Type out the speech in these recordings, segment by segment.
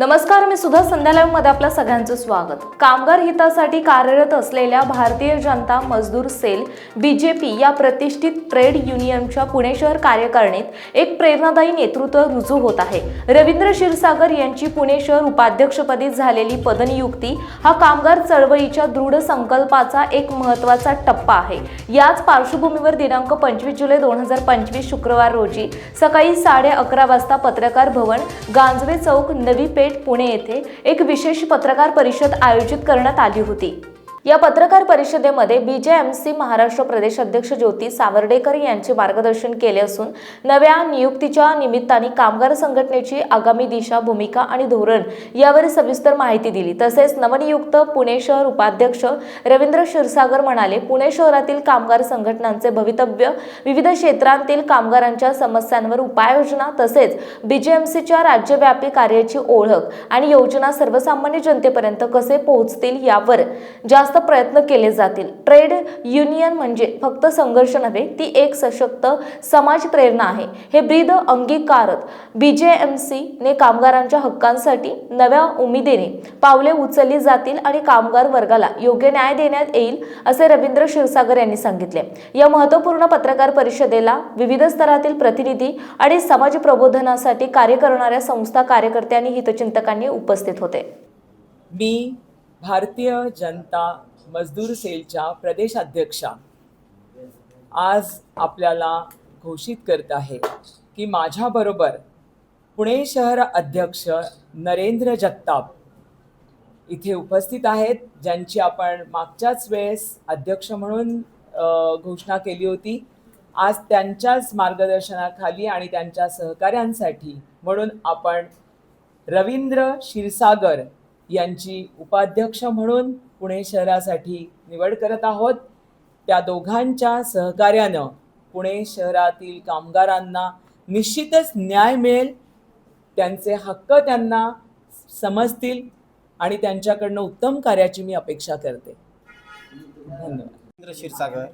नमस्कार मी सुद्धा संध्या आपलं आपल्या सगळ्यांचं स्वागत. कामगार हितासाठी कार्यरत असलेल्या भारतीय जनता मजदूर सेल बी जे पी या प्रतिष्ठित ट्रेड युनियनच्या पुणे शहर कार्यकारिणीत एक प्रेरणादायी नेतृत्व रुजू होत आहे. रवींद्र क्षीरसागर यांची पुणे शहर उपाध्यक्षपदी झालेली पदनियुक्ती हा कामगार चळवळीच्या दृढ संकल्पाचा एक महत्त्वाचा टप्पा आहे. याच पार्श्वभूमीवर दिनांक पंचवीस जुलै दोन हजार पंचवीस शुक्रवार रोजी सकाळी साडे अकरा वाजता पत्रकार भवन गांजवे चौक नवी पेठ पुणे येथे एक विशेष पत्रकार परिषद आयोजित करण्यात आली होती. या पत्रकार परिषदेमध्ये बीजेएमसी महाराष्ट्र प्रदेश अध्यक्ष ज्योती सावर्डेकर यांचे मार्गदर्शन केले असून नव्या नियुक्तीच्या निमित्ताने कामगार संघटनेची आगामी दिशा भूमिका आणि धोरण यावर सविस्तर माहिती दिली. तसेच नवनियुक्त पुणे शहर उपाध्यक्ष रवींद्र क्षीरसागर म्हणाले पुणे शहरातील कामगार संघटनांचे भवितव्य विविध क्षेत्रांतील कामगारांच्या समस्यांवर उपाययोजना तसेच बीजेएमसीच्या राज्यव्यापी कार्याची ओळख आणि योजना सर्वसामान्य जनतेपर्यंत कसे पोहोचतील यावर जास्त प्रयत्न केले जातील. ट्रेड युनियन म्हणजे फक्त संघर्ष नव्हे ती एक सशक्त समाज प्रेरणा आहे. हे ब्रीद अंगीकारत बीजेएमसी ने कामगारांच्या हक्कांसाठी नव्या उमेदीने पावले उचलली जातील आणि कामगार वर्गाला योग्य न्याय देण्यात येईल असे रवींद्र क्षीरसागर यांनी सांगितले. या महत्त्वपूर्ण पत्रकार परिषदेला विविध स्तरातील प्रतिनिधी आणि समाज प्रबोधनासाठी कार्य करणाऱ्या संस्था कार्यकर्त्यांनी हितचिंतकांनी उपस्थित होते. मी भारतीय जनता मजदूर सेलच्या प्रदेशाध्यक्षा आज आपल्याला घोषित करत आहे की माझ्याबरोबर पुणे शहर अध्यक्ष नरेंद्र जगताप इथे उपस्थित आहेत ज्यांची आपण मागच्याच वेळेस अध्यक्ष म्हणून घोषणा केली होती. आज त्यांच्याच मार्गदर्शनाखाली आणि त्यांच्या सहकाऱ्यांसाठी म्हणून आपण रवींद्र क्षीरसागर यांची उपाध्यक्ष म्हणून पुणे शहरासाठी निवड करत आहोत. त्या दोघांच्या सहकार्यानं पुणे शहरातील कामगारांना निश्चितच न्याय मिळेल. त्यांचे हक्क त्यांना समजतील आणि त्यांच्याकडनं उत्तम कार्याची मी अपेक्षा करते. धन्यवाद. क्षीरसागर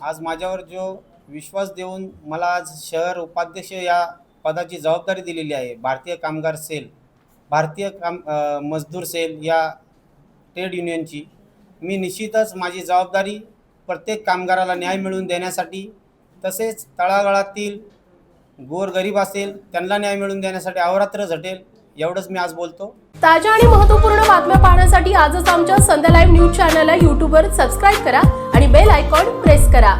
आज माझ्यावर जो विश्वास देऊन मला आज शहर उपाध्यक्ष या पदाची जबाबदारी दिलेली आहे भारतीय कामगार सेल भारतीय काम मजदूर सेल या ट्रेड युनियनची. मी निश्चितच माझी जबाबदारी प्रत्येक कामगाराला न्याय मिळवून देण्यासाठी तसेच तळागाळातील गोरगरीब असेल त्यांना न्याय मिळवून देण्यासाठी अहोरात्र झटेल एवढंच मी आज बोलतो. ताज्या आणि महत्त्वपूर्ण बातम्या पाहण्यासाठी आजच आमच्या संध्या लाईव्ह न्यूज चॅनलला यूट्यूबवर सबस्क्राईब करा आणि बेल आयकॉन प्रेस करा.